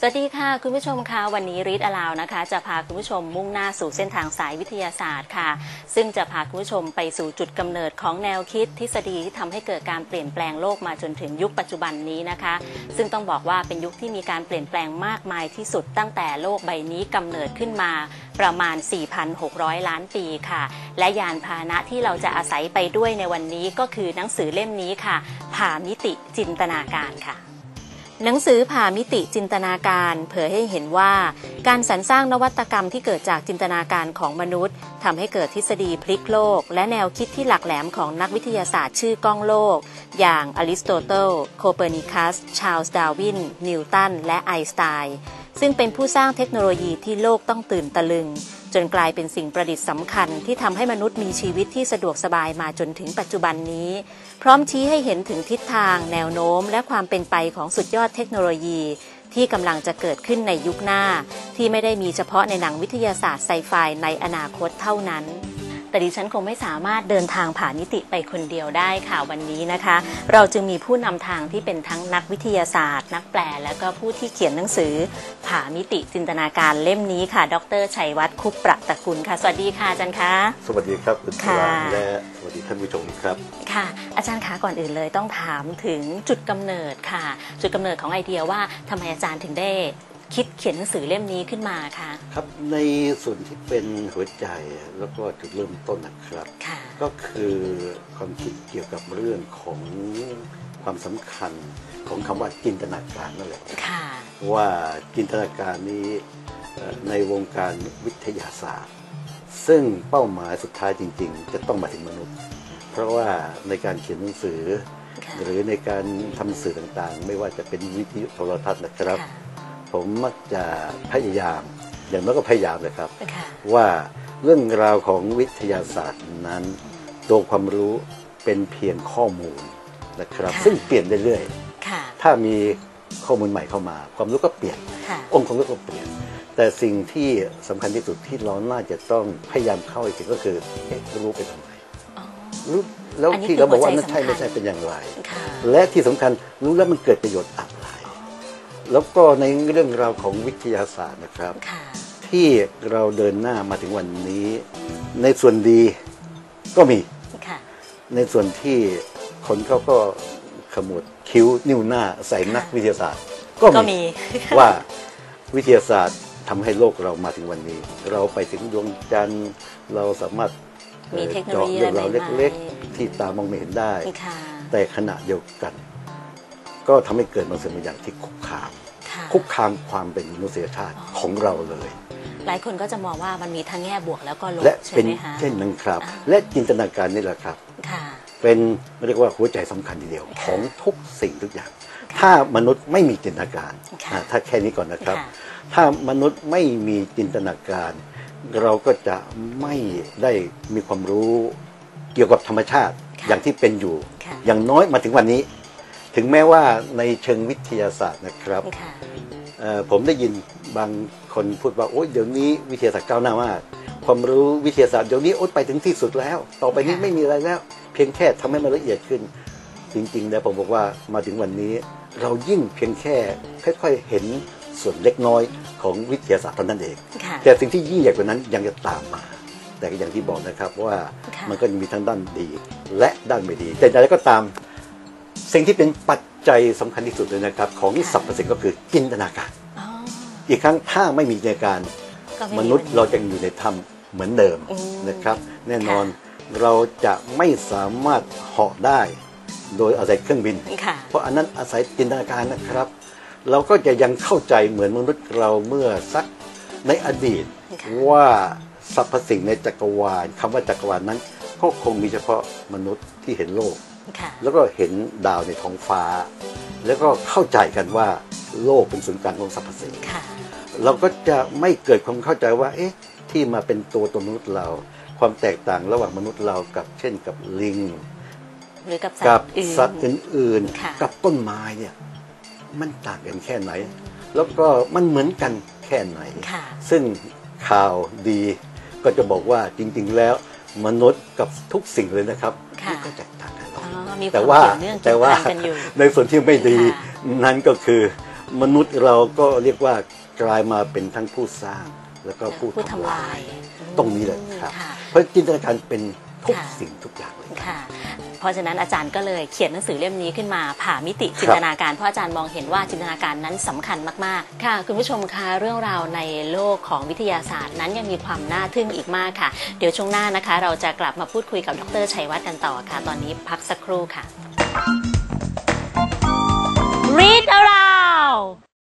สวัสดีค่ะคุณผู้ชมคะวันนี้รีดอลาวนะคะ จะพาคุณผู้ชมมุ่งหน้าสู่เส้นทางสายวิทยาศาสตร์ค่ะ ซึ่งจะพาคุณผู้ชมไปสู่จุดกำเนิดของแนวคิดทฤษฎีที่ทำให้เกิดการเปลี่ยนแปลงโลกมาจนถึงยุคปัจจุบันนี้นะคะ ซึ่งต้องบอกว่าเป็นยุคที่มีการเปลี่ยนแปลงมากมายที่สุดตั้งแต่โลกใบนี้กำเนิดขึ้นมาประมาณ 4,600 ล้านปีค่ะ และยานพาหนะที่เราจะอาศัยไปด้วยในวันนี้ก็คือหนังสือเล่มนี้ค่ะผ่ามิติจินตนาการค่ะ หนังสือผ่ามิติจินตนาการเผยให้เห็นว่า การสรรสร้างนวัตกรรมที่เกิดจากจินตนาการของมนุษย์ทำให้เกิดทฤษฎีพลิกโลก และแนวคิดที่หลักแหลมของนักวิทยาศาสตร์ชื่อก้องโลก อย่างอริสโตเติลโคเปอร์นิคัส ชาร์ลส์ดาวิน นิวตัน และไอน์สไตน์ซึ่งเป็นผู้สร้างเทคโนโลยีที่โลกต้องตื่นตะลึง จนกลายเป็นสิ่งประดิษฐ์สำคัญที่ทำให้มนุษย์มีชีวิตที่สะดวกสบายมาจนถึงปัจจุบันนี้ พร้อมชี้ให้เห็นถึงทิศทาง แนวโน้ม และความเป็นไปของสุดยอดเทคโนโลยี ที่กำลังจะเกิดขึ้นในยุคหน้า ที่ไม่ได้มีเฉพาะในหนังวิทยาศาสตร์ไซไฟในอนาคตเท่านั้น แต่ดิฉันคงไม่สามารถเดินทางผ่านนิติไปคนเดียวได้ค่ะวันนี้นะคะ เราจึงมีผู้นำทางที่เป็นทั้งนักวิทยาศาสตร์ นักแปล และก็ผู้ที่เขียนหนังสือ ผ่ามิติจินตนาการเล่มนี้ค่ะ ดรชัยวัฒน์คุปประตระกุลค่ะ สวัสดีค่ะอาจารย์คะสวัสดีครับคุณชค่ะลาและสวัสดีท่านผู้ชมครับค่ะ อาจารย์คะก่อนอื่นเลยต้องถามถึงจุดกำเนิดค่ะ จุดกำเนิดของไอเดียว่าทำไมอาจารย์ถึงได้ คิดเขียนหนังสือเล่มนี้ขึ้นมาคะครับในส่วนที่เป็นหัวใจแล้วก็จุดเริ่มต้นนะครับค่ะก็คือความคิดเกี่ยวกับเรื่องของความสำคัญของคำว่าจินตนาการนั่นแหละค่ะว่าจินตนาการนี้เอ่อในวงการวิทยาศาสตร์ ซึ่งเป้าหมายสุดท้ายจริง ๆ จะต้องมาถึงมนุษย์ เพราะว่าในการเขียนหนังสือค่ะหรือในการทำสื่อต่างๆ ไม่ว่าจะเป็นวิทยุโทรทัศน์นะครับค่ะ ผมมักจะพยายาม อย่างน้อยก็พยายามเลยครับค่ะว่าเรื่องราวของวิทยาศาสตร์นั้น ตัวความรู้เป็นเพียงข้อมูลนะครับค่ะซึ่งเปลี่ยนเรื่อยค่ะๆถ้ามีข้อมูลใหม่เข้ามา ความรู้ก็เปลี่ยนค่ะองค์ความรู้ก็เปลี่ยน แต่สิ่งที่สำคัญที่สุดที่เราน่าจะต้องพยายามเข้าไปถึงก็คือเอ๊ะรู้ไปทำไมอ๋อรู้แล้วอันนี้ที่เราบอกว่าคือหัวนั่นใช่ใจไม่ใช่สำคัญเป็นอย่างไรค่ะและที่สำคัญรู้แล้วมันเกิดประโยชน์อะไร แล้วก็ในเรื่องราวของวิทยาศาสตร์นะครับค่ะที่เราเดินหน้ามาถึงวันนี้ ในส่วนดีก็มีค่ะในส่วนที่คนเขาก็ขมวดคิ้วนิ้วหน้าใส่นักวิทยาศาสตร์ ก็ก็มีมีว่าวิทยาศาสตร์ทำให้โลกเรามาถึงวันนี้ เราไปถึงดวงจันทร์เราสามารถมีอ่อเทคโนโลยีเจาะเรื่องราวอะไรใหม่ๆเล็ก ๆ ที่ตามองไม่เห็นได้ค่ะแต่ขณะเดียวกัน ก็ทำให้เกิดบางสิ่งบางอย่างที่คุกคามค่ะคุกคามความเป็นมนุษยชาติของเราเลย หลายคนก็จะมองว่ามันมีทั้งแง่บวกแล้วก็ลบและใช่เป็นไหมคะเช่นนั้นครับอ่าและจินตนาการนี่แหละครับค่ะเป็นเรียกว่าหัวใจสำคัญทีเดียวค่ะของทุกสิ่งทุกอย่าง ถ้ามนุษย์ไม่มีจินตนาการค่ะอ่าถ้าแค่นี้ก่อนนะครับค่ะถ้ามนุษย์ไม่มีจินตนาการ เราก็จะไม่ได้มีความรู้เกี่ยวกับธรรมชาติค่ะอย่างที่เป็นอยู่ค่ะอย่างน้อยมาถึงวันนี้ ถึงแม้ว่าในเชิงวิทยาศาสตร์นะครับค่ะเอ่อผมได้ยินบางคนพูดว่าโอ๊ยเดี๋ยวนี้วิทยาศาสตร์ก้าวหน้ามากความรู้วิทยาศาสตร์เดี๋ยวนี้โอ๊ยไปถึงที่สุดแล้ว ต่อไปนี้ค่ะไม่มีอะไรแล้ว เพียงแค่ทำให้มันละเอียดขึ้น จริงๆแล้วผมบอกว่ามาถึงวันนี้ เรายิ่งเพียงแค่ค่อยๆเห็นส่วนเล็กน้อยของวิทยาศาสตร์เท่านั้นเองค่ะแต่สิ่งที่ยิ่งใหญ่กว่านั้นยังจะตามมา แต่ก็อย่างที่บอกนะครับว่าค่ะมันก็จะมีทั้งด้านดีและด้านไม่ดี แต่อย่างไรก็ตาม สิ่งที่เป็นปัจจัยสำคัญที่สุดเลยนะครับ ของสรรพสิ่งก็คือจินตนาการอ๋ออีกครั้งถ้าไม่มีจินตนาการก็ไมนุษย์เราจะอยู่ในถ้ำเหมือนเดิมอืมนะครับ แน่นอนเราจะไม่สามารถเหาะได้ โดยอาศัยเครื่องบินค่ะเพราะอันนั้นอาศัยจินตนาการนะครับ เราก็จะยังเข้าใจเหมือนมนุษย์เราเมื่อสักในอดีตค่ะว่าสรรพสิ่งในจักรวาลคำว่าจักรวาลนั้น ก็คงมีเฉพาะมนุษย์ที่เห็นโลกค่ะ แล้วก็เห็นดาวในท้องฟ้า แล้วก็เข้าใจกันว่าโลกเป็นศูนย์กลางของสรรพสิ่งค่ะเราก็จะไม่เกิดความเข้าใจว่า เอ๊ะ ที่มาเป็นตัวตนมนุษย์เรา ความแตกต่างระหว่างมนุษย์เรากับเช่นกับลิง หรือกับสักัตบว์อื่นสัตว์อื่นค่ะๆกับต้นไม้เนี่ย มันต่างกันแค่ไหน แล้วก็มันเหมือนกันแค่ไหนค่ะซึ่งข่าวดีก็จะบอกว่าจริง ๆ แล้วมนุษย์กับทุกสิ่งเลยนะครับค่ะ มันก็แตกต่างกันหรอกอ๋อมีคแต่วามว่าเกี่ยวเนื่องเกี่แต่ยวว่าพันกันอยู่ ในส่วนที่ไม่ดีค่ะ นั่นก็คือ มนุษย์เราก็เรียกว่ากลายมาเป็นทั้งผู้สร้างแล้วก็ผู้ผู้ทำทำลาลายย ตรงนี้เลยครับค่ะเพราะจินตนาการเป็น ทุกค่ะสิ่งทุกอย่างเลยค่ะ เพราะฉะนั้นอาจารย์ก็เลยเขียนหนังสือเล่มนี้ขึ้นมาผ่ามิติจินตนาการเพราะอาจารย์มองเห็นว่าจินตนาการนั้นสำคัญมากๆ ค่ะ คุณผู้ชมคะเรื่องราวในโลกของวิทยาศาสตร์นั้นยังมีความน่าทึ่งอีกมากค่ะ เดี๋ยวช่วงหน้านะคะ เราจะกลับมาพูดคุยกับดรชัยวัฒน์กันต่อค่ะ ตอนนี้พักสักครู่ค่ะ